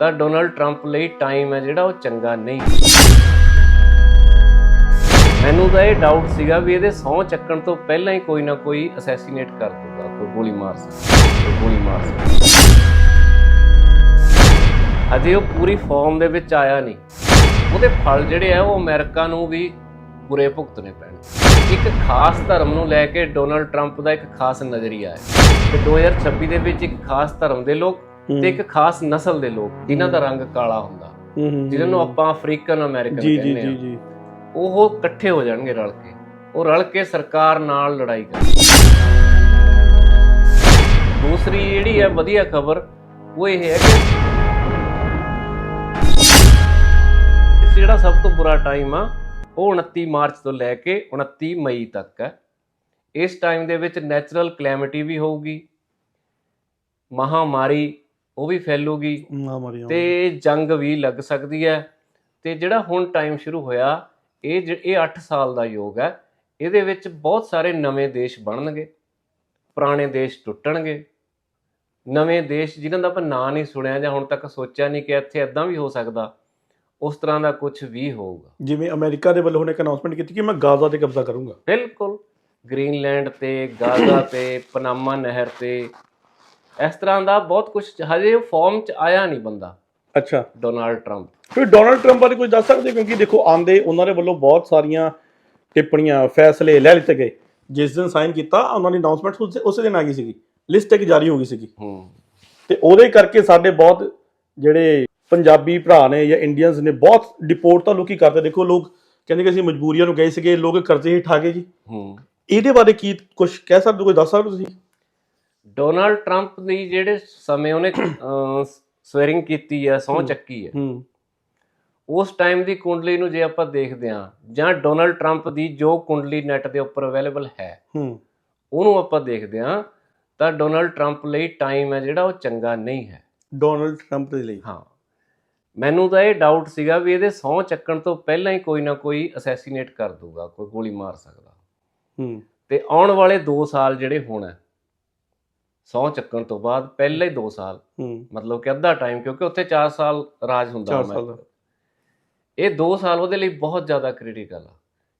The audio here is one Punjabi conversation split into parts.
ਤਾਂ ਡੋਨਲਡ ਟਰੰਪ ਲਈ ਟਾਈਮ ਹੈ ਜਿਹੜਾ ਉਹ ਚੰਗਾ ਨਹੀਂ। ਮੈਨੂੰ ਤਾਂ ਇਹ ਡਾਊਟ ਸੀਗਾ ਵੀ ਇਹਦੇ ਸਹੁੰ ਚੱਕਣ ਤੋਂ ਪਹਿਲਾਂ ਹੀ ਕੋਈ ਨਾ ਕੋਈ ਅਸੈਸੀਨੇਟ ਕਰ ਦੂਗਾ, ਕੋਈ ਗੋਲੀ ਮਾਰ ਸਕਦਾ ਗੋਲੀ ਮਾਰ ਸਕਦਾ। ਅਜੇ ਉਹ ਪੂਰੀ ਫਾਰਮ ਦੇ ਵਿੱਚ ਆਇਆ ਨਹੀਂ। ਉਹਦੇ ਫਲ ਜਿਹੜੇ ਆ, ਉਹ ਅਮਰੀਕਾ ਨੂੰ ਵੀ ਬੁਰੇ ਭੁਗਤਣੇ ਪੈਣਗੇ। ਇੱਕ ਖਾਸ ਧਰਮ ਨੂੰ ਲੈ ਕੇ ਡੋਨਲਡ ਟਰੰਪ ਦਾ ਇੱਕ ਖਾਸ ਨਜ਼ਰੀਆ ਹੈ। ਕਿ 2026 ਦੇ ਵਿੱਚ ਇੱਕ ਖਾਸ ਧਰਮ ਦੇ ਲੋਕ ਤੇ ਇੱਕ ਖਾਸ ਨਸਲ ਦੇ ਲੋਕ ਜਿਨ੍ਹਾਂ ਦਾ ਰੰਗ ਕਾਲਾ ਹੁੰਦਾ। ਜਿਨ੍ਹਾਂ ਨੂੰ ਆਪਾਂ ਅਫਰੀਕਨ ਅਮਰੀਕਨ ਜੀ ਜੀ ਕਹਿੰਦੇ ਜੀ ਆ ਜੀ। ਉਹ ਇਕੱਠੇ ਹੋ ਜਾਣਗੇ ਰਲ ਕੇ। ਉਹ ਰਲ ਕੇ ਸਰਕਾਰ ਨਾਲ ਲੜਾਈ ਕਰਨਗੇ ਦੂਸਰੀ ਜਿਹੜੀ ਹੈ ਵਧੀਆ ਖਬਰ ਉਹ ਇਹ ਹੈ ਕਿ ਜਿਹੜਾ ਸਭ ਤੋਂ ਬੁਰਾ ਟਾਈਮ ਆ ਉਹ 29 ਮਾਰਚ ਤੋਂ ਲੈ ਕੇ 29 ਮਈ ਤੱਕ ਹੈ। ਇਸ ਟਾਈਮ ਦੇ ਵਿੱਚ ਨੈਚੁਰਲ ਕਲੈਮਿਟੀ ਵੀ ਹੋਊਗੀ। ਮਹਾਮਾਰੀ ਉਹ ਵੀ ਫੈਲੂਗੀ ਨਾ ਮਰੀਆਂ ਤੇ ਜੰਗ ਵੀ ਲੱਗ ਸਕਦੀ ਹੈ। ਤੇ ਜਿਹੜਾ ਹੁਣ ਟਾਈਮ ਸ਼ੁਰੂ ਹੋਇਆ ਇਹ ਇਹ 8 ਸਾਲ ਦਾ ਯੋਗ ਹੈ। ਇਹਦੇ ਵਿੱਚ ਬਹੁਤ ਸਾਰੇ ਨਵੇਂ ਦੇਸ਼ ਬਣਨਗੇ। ਪੁਰਾਣੇ ਦੇਸ਼ ਟੁੱਟਣਗੇ। ਨਵੇਂ ਦੇਸ਼ ਜਿਨ੍ਹਾਂ ਦਾ ਆਪਾਂ ਨਾਂ ਨਹੀਂ ਸੁਣਿਆ ਜਾਂ ਹੁਣ ਤੱਕ ਸੋਚਿਆ ਨਹੀਂ ਕਿ ਇੱਥੇ ਇਦਾਂ ਵੀ ਹੋ ਸਕਦਾ ਉਸ ਤਰ੍ਹਾਂ ਦਾ ਕੁਝ ਵੀ ਹੋਊਗਾ। ਜਿਵੇਂ ਅਮਰੀਕਾ ਦੇ ਵੱਲੋਂ ਹੁਣ ਇੱਕ ਅਨਾਉਂਸਮੈਂਟ ਕੀਤੀ ਕਿ ਮੈਂ ਗਾਜ਼ਾ ਤੇ ਕਬਜ਼ਾ ਕਰੂੰਗਾ। ਬਿਲਕੁਲ। ਗ੍ਰੀਨਲੈਂਡ ਤੇ ਗਾਜ਼ਾ ਤੇ ਪਨਾਮਾ ਨਹਿਰ ਤੇ ਇਸ ਤਰ੍ਹਾਂ ਦਾ ਬਹੁਤ ਕੁਝ ਹਜੇ ਫਾਰਮ ਚ ਆਇਆ ਨਹੀਂ ਬੰਦਾ। ਅੱਛਾ। ਡੋਨਾਲਡ ਟਰੰਪ ਫਿਰ ਡੋਨਲਡ ਟਰੰਪ ਬਾਰੇ ਕੁਝ ਦੱਸ ਸਕਦੇ ਹੋ? ਕਿਉਂਕਿ ਦੇਖੋ ਆਂਦੇ ਉਹਨਾਂ ਦੇ ਵੱਲੋਂ ਬਹੁਤ ਸਾਰੀਆਂ ਟਿੱਪਣੀਆਂ ਫੈਸਲੇ ਲੈ ਲਿੱਤੇ ਗਏ। ਜਿਸ ਦਿਨ ਸਾਈਨ ਕੀਤਾ ਉਹਨਾਂ ਦੀ ਅਨਾਉਂਸਮੈਂਟ ਉਸੇ ਦਿਨ ਆ ਗਈ ਸੀਗੀ। ਲਿਸਟ ਇੱਕ ਜਾਰੀ ਹੋ ਗਈ ਸੀਗੀ। ਹੂੰ। ਤੇ ਉਹਦੇ ਕਰਕੇ ਸਾਡੇ ਬਹੁਤ ਜਿਹੜੇ ਪੰਜਾਬੀ ਭਰਾ ਨੇ ਜਾਂ ਇੰਡੀਅਨਸ ਨੇ ਬਹੁਤ ਡਿਪੋਰਟ ਤਾਂ ਲੋਕੀ ਕਰਦੇ। ਦੇਖੋ ਲੋਕ ਕਹਿੰਦੇ ਕਿ ਅਸੀਂ ਮਜਬੂਰੀਆਂ ਨੂੰ ਗਏ ਸੀਗੇ ਲੋਕ ਕਰਜ਼ੇ ਹੇਠ ਆ ਗਏ ਜੀ। ਹੂੰ। ਇਹਦੇ ਬਾਰੇ ਕੀ ਕੁਝ ਕਹਿ ਸਕਦੇ ਹੋ? ਕੋਈ ਦੱਸ ਸਕਦੇ ਹੋ ਤੁਸੀਂ? ਡੋਨਾਲਡ ਟਰੰਪ ਦੀ ਜਿਹੜੇ ਸਮੇਂ ਉਹਨੇ ਸਵੇਰਿੰਗ ਕੀਤੀ ਹੈ ਸਹੁੰ ਚੱਕੀ ਹੈ ਹੂੰ। ਉਸ ਟਾਈਮ ਦੀ ਕੁੰਡਲੀ ਨੂੰ ਜੇ ਆਪਾਂ ਦੇਖਦੇ ਹਾਂ ਜਾਂ ਡੋਨਾਲਡ ਟਰੰਪ ਦੀ ਜੋ ਕੁੰਡਲੀ ਨੈਟ ਦੇ ਉੱਪਰ ਅਵੇਲੇਬਲ ਹੈ ਹੂੰ। ਉਹਨੂੰ ਆਪਾਂ ਦੇਖਦੇ ਹਾਂ ਤਾਂ ਡੋਨਾਲਡ ਟਰੰਪ ਲਈ ਟਾਈਮ ਹੈ ਜਿਹੜਾ ਉਹ ਚੰਗਾ ਨਹੀਂ ਹੈ। ਡੋਨਲਡ ਟਰੰਪ ਦੇ ਲਈ। ਹਾਂ। ਮੈਨੂੰ ਤਾਂ ਇਹ ਡਾਊਟ ਸੀਗਾ ਵੀ ਇਹਦੇ ਸਹੁੰ ਚੱਕਣ ਤੋਂ ਪਹਿਲਾਂ ਹੀ ਕੋਈ ਨਾ ਕੋਈ ਅਸੈਸੀਨੇਟ ਕਰ ਦੂਗਾ ਕੋਈ ਗੋਲੀ ਮਾਰ ਸਕਦਾ। ਹੂੰ। ਤੇ ਆਉਣ ਵਾਲੇ 2 ਸਾਲ ਜਿਹੜੇ ਹੁਣ ਸਹੁੰ ਚੱਕਣ ਤੋਂ ਬਾਅਦ ਪਹਿਲੇ 2 ਸਾਲ ਮਤਲਬ ਕਿ ਅੱਧਾ ਟਾਈਮ ਕਿਉਂਕਿ ਉੱਥੇ 4 ਸਾਲ ਰਾਜ ਹੁੰਦਾ 4 ਸਾਲ ਅਮਰੀਕਾ। ਦਾ। ਇਹ 2 ਸਾਲ ਉਹਦੇ ਲਈ ਬਹੁਤ ਜ਼ਿਆਦਾ ਕ੍ਰਿਟੀਕਲ ਆ।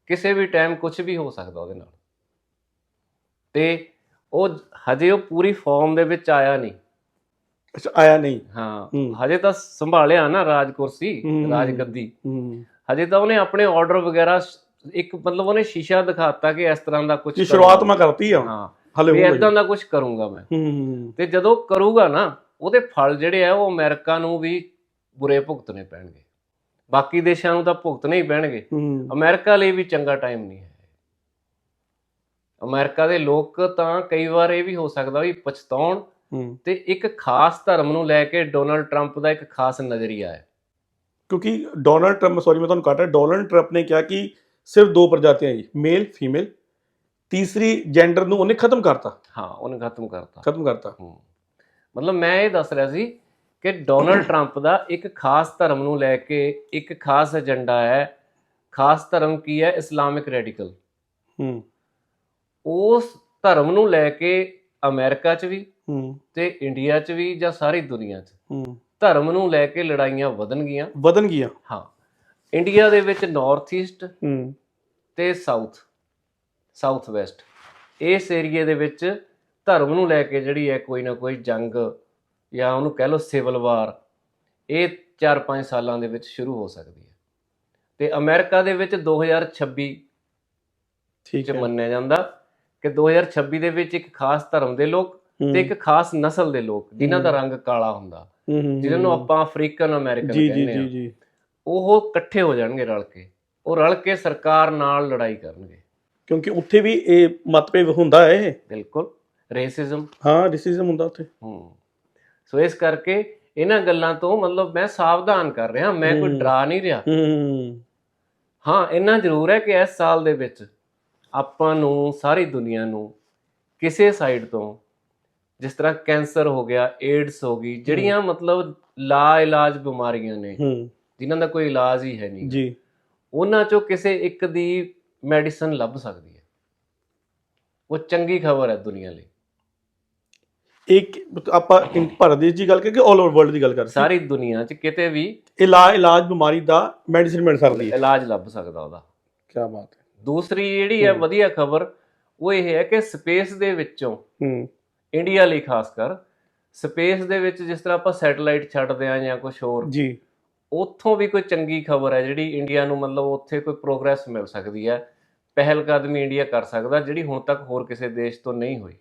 ਕਿਸੇ ਵੀ ਟਾਈਮ ਕੁਝ ਵੀ ਹੋ ਸਕਦਾ ਉਹਦੇ ਨਾਲ। ਤੇ ਉਹ ਹਜੇ ਉਹ ਪੂਰੀ ਫਾਰਮ ਦੇ ਵਿੱਚ ਆਇਆ ਨਹੀਂ। ਅੱਛਾ ਆਇਆ ਨਹੀਂ। ਹਾਂ। ਹਜੇ ਤਾਂ ਸੰਭਾਲਿਆ ਨਾ ਰਾਜ ਕੁਰਸੀ। ਰਾਜ ਗੱਦੀ। ਹਜੇ ਤਾਂ ਉਹਨੇ ਆਪਣੇ ਆਰਡਰ ਵਗੈਰਾ ਸ਼- ਇੱਕ ਮਤਲਬ ਉਹਨੇ ਸ਼ੀਸ਼ਾ ਦਿਖਾਤਾ ਕਿ ਇਸ ਤਰ੍ਹਾਂ ਦਾ ਕੁਝ ਸ਼ੁਰੂਆਤ ਮੈਂ ਕਰਤੀ ਆ। ਹਾਂ। ਹਲੇ ਵੀ ਇਦਾਂ ਦਾ ਕੁਝ ਕਰੂੰਗਾ ਮੈਂ। ਹੂੰ ਤੇ ਜਦੋਂ ਕਰੂਗਾ ਨਾ ਉਹਦੇ ਫਲ ਜਿਹੜੇ ਆ ਉਹ ਅਮਰੀਕਾ ਨੂੰ ਵੀ ਬੁਰੇ ਭੁਗਤਣੇ ਪੈਣਗੇ। ਬਾਕੀ ਦੇਸ਼ਾਂ ਨੂੰ ਤਾਂ ਭੁਗਤਣੇ ਹੀ ਪੈਣਗੇ। ਹੂੰ। ਅਮਰੀਕਾ ਲਈ ਵੀ ਚੰਗਾ ਟਾਈਮ ਨਹੀਂ ਹੈ। ਅਮਰੀਕਾ ਦੇ ਲੋਕ ਤਾਂ ਕਈ ਵਾਰ ਇਹ ਵੀ ਹੋ ਸਕਦਾ ਵੀ ਪਛਤਾਉਣ। ਹੂੰ। ਤੇ ਇੱਕ ਖਾਸ ਧਰਮ ਨੂੰ ਲੈ ਕੇ ਡੋਨਾਲਡ ਟਰੰਪ ਦਾ ਇੱਕ ਖਾਸ ਨਜ਼ਰੀਆ ਹੈ। ਕਿਉਂਕਿ ਡੋਨਲਡ ਟਰੰਪ ਸੌਰੀ ਮੈਂ ਤੁਹਾਨੂੰ ਕੱਟ ਰਿਹਾ ਡੋਨਲਡ ਟਰੰਪ ਨੇ ਕਿਹਾ ਕਿ ਸਿਰਫ ਦੋ ਪ੍ਰਜਾਤੀਆਂ ਜੀ ਮੇਲ ਫੀਮੇਲ। ਤੀਸਰੀ ਜੈਂਡਰ ਨੂੰ ਉਹਨੇ ਖਤਮ ਕਰਤਾ। ਹਾਂ ਉਹਨੇ ਖਤਮ ਕਰਤਾ। ਖਤਮ ਕਰਤਾ। ਹੂੰ। ਮਤਲਬ ਮੈਂ ਇਹ ਦੱਸ ਰਿਹਾ ਸੀ ਕਿ ਡੋਨਾਲਡ ਟਰੰਪ ਦਾ ਇੱਕ ਖਾਸ ਧਰਮ ਨੂੰ ਲੈ ਕੇ ਇੱਕ ਖਾਸ ਏਜੰਡਾ ਹੈ। ਖਾਸ ਧਰਮ ਕੀ ਹੈ? ਇਸਲਾਮਿਕ ਰੈਡੀਕਲ ਹੂੰ। ਉਸ ਧਰਮ ਨੂੰ ਲੈ ਕੇ ਅਮਰੀਕਾ 'ਚ ਵੀ ਹੂੰ। ਤੇ ਇੰਡੀਆ 'ਚ ਵੀ ਜਾਂ ਸਾਰੀ ਦੁਨੀਆ 'ਚ ਹੂੰ। ਧਰਮ ਨੂੰ ਲੈ ਕੇ ਲੜਾਈਆਂ ਵਧਣਗੀਆਂ ਵਧਣ ਗਿਆ ਹਾਂ। ਇੰਡੀਆ ਦੇ ਵਿੱਚ ਨਾਰਥ ਈਸਟ ਹੂੰ। ਤੇ ਸਾਊਥ ਸਾਊਥ ਵੈਸਟ ਇਸ ਏਰੀਏ ਦੇ ਵਿੱਚ ਧਰਮ ਨੂੰ ਲੈ ਕੇ ਜਿਹੜੀ ਹੈ ਕੋਈ ਨਾ ਕੋਈ ਜੰਗ ਜਾਂ ਉਹਨੂੰ ਕਹਿ ਲਓ ਸਿਵਲ ਵਾਰ ਇਹ 4-5 ਸਾਲਾਂ ਦੇ ਵਿੱਚ ਸ਼ੁਰੂ ਹੋ ਸਕਦੀ ਹੈ। ਤੇ ਅਮਰੀਕਾ ਦੇ ਵਿੱਚ 2026 ਠੀਕ ਹੈ। ਮੰਨਿਆ ਜਾਂਦਾ ਕਿ 2026 ਦੇ ਵਿੱਚ ਇੱਕ ਖਾਸ ਧਰਮ ਦੇ ਲੋਕ ਤੇ ਇੱਕ ਖਾਸ ਨਸਲ ਦੇ ਲੋਕ ਜਿਨ੍ਹਾਂ ਦਾ ਰੰਗ ਕਾਲਾ ਹੁੰਦਾ। ਜਿਨ੍ਹਾਂ ਨੂੰ। ਆਪਾਂ ਅਫਰੀਕਨ ਅਮਰੀਕਨ ਕਹਿੰਦੇ ਆ ਉਹ ਇਕੱਠੇ ਹੋ ਜਾਣਗੇ ਰਲ ਕੇ। ਉਹ ਰਲ ਕੇ ਸਰਕਾਰ ਨਾਲ ਲੜਾਈ ਕਰਨਗੇ। ਕਿਉਂਕਿ ਉੱਥੇ ਵੀ ਇਹ ਮਤਭੇਦ ਹੁੰਦਾ ਹੈ। ਬਿਲਕੁਲ। ਰੇਸਿਜ਼ਮ ਹਾਂ ਡਿਸੀਜਨ ਹੁੰਦਾ ਉੱਥੇ। ਹੂੰ। ਸੋ ਇਸ ਕਰਕੇ ਇਹਨਾਂ ਗੱਲਾਂ ਤੋਂ ਮਤਲਬ ਮੈਂ ਸਾਵਧਾਨ ਕਰ ਰਿਹਾ ਮੈਂ ਕੋਈ। ਡਰਾ ਨਹੀਂ ਰਿਹਾ। ਹੂੰ। ਹਾਂ ਇੰਨਾ ਜ਼ਰੂਰ ਹੈ ਕਿ ਇਸ ਸਾਲ ਦੇ ਵਿੱਚ ਆਪਾਂ ਨੂੰ ਸਾਰੀ ਦੁਨੀਆ ਨੂੰ ਕਿਸੇ ਸਾਈਡ ਤੋਂ ਜਿਸ ਤਰ੍ਹਾਂ ਕੈਂਸਰ ਹੋ ਗਿਆ ਏਡਸ ਹੋ ਗਈ ਜਿਹੜੀਆਂ ਮਤਲਬ ਲਾ ਇਲਾਜ ਬਿਮਾਰੀਆਂ ਨੇ ਹੂੰ। ਜਿਨ੍ਹਾਂ ਦਾ ਕੋਈ ਇਲਾਜ ਹੀ ਹੈ ਨਹੀਂ। ਜੀ। ਉਹਨਾਂ ਚੋਂ ਕਿਸੇ ਇੱਕ ਦੀ ਮੈਡੀਸਨ ਲੱਭ ਸਕਦੀ ਹੈ। ਉਹ ਚੰਗੀ ਖਬਰ ਹੈ ਦੁਨੀਆ ਲਈ। ਇੱਕ ਆਪਾਂ ਇਨ- ਭਾਰਤ ਦੇਸ਼ ਦੀ ਗੱਲ ਕਰੀਏ ਕਿ 올 ਓਵਰ ਵਰਲਡ ਦੀ ਗੱਲ ਕਰ ਸਾਰੀ ਦੁਨੀਆ 'ਚ ਕਿਤੇ ਵੀ ਇਲਾਜ ਇਲਾਜ ਬਿਮਾਰੀ ਦਾ ਮੈਡੀਸਿਨ ਮਿਲ ਸਕਦੀ ਹੈ। ਇਲਾਜ ਲੱਭ ਸਕਦਾ ਉਹਦਾ। ਕੀ ਬਾਤ ਹੈ। ਦੂਸਰੀ ਜਿਹੜੀ ਹੈ ਹੂੰ। ਵਧੀਆ ਖਬਰ ਉਹ ਇਹ ਹੈ ਕਿ ਸਪੇਸ ਦੇ ਵਿੱਚੋਂ ਹੂੰ। ਇੰਡੀਆ ਲਈ ਖਾਸ ਕਰ ਸਪੇਸ ਦੇ ਵਿੱਚ ਜਿਸ ਤਰ੍ਹਾਂ ਆਪਾਂ ਸੈਟੇਲਾਈਟ ਛੱਡਦੇ ਆ ਜਾਂ ਕੁਝ ਹੋਰ ਜੀ। ਉੱਥੋਂ ਵੀ ਕੋਈ ਚੰਗੀ ਖਬਰ ਹੈ ਜਿਹੜੀ ਇੰਡੀਆ ਨੂੰ ਮਤਲਬ ਉੱਥੇ ਕੋਈ ਪ੍ਰੋਗਰੈਸ ਮਿਲ ਸਕਦੀ ਹੈ। ਪਹਿਲ ਕਦਮੀ ਇੰਡੀਆ ਕਰ ਸਕਦਾ ਜਿਹੜੀ ਹੁਣ ਤੱਕ ਹੋਰ ਕਿਸੇ ਦੇਸ਼ ਤੋਂ ਨਹੀਂ ਹੋਈ।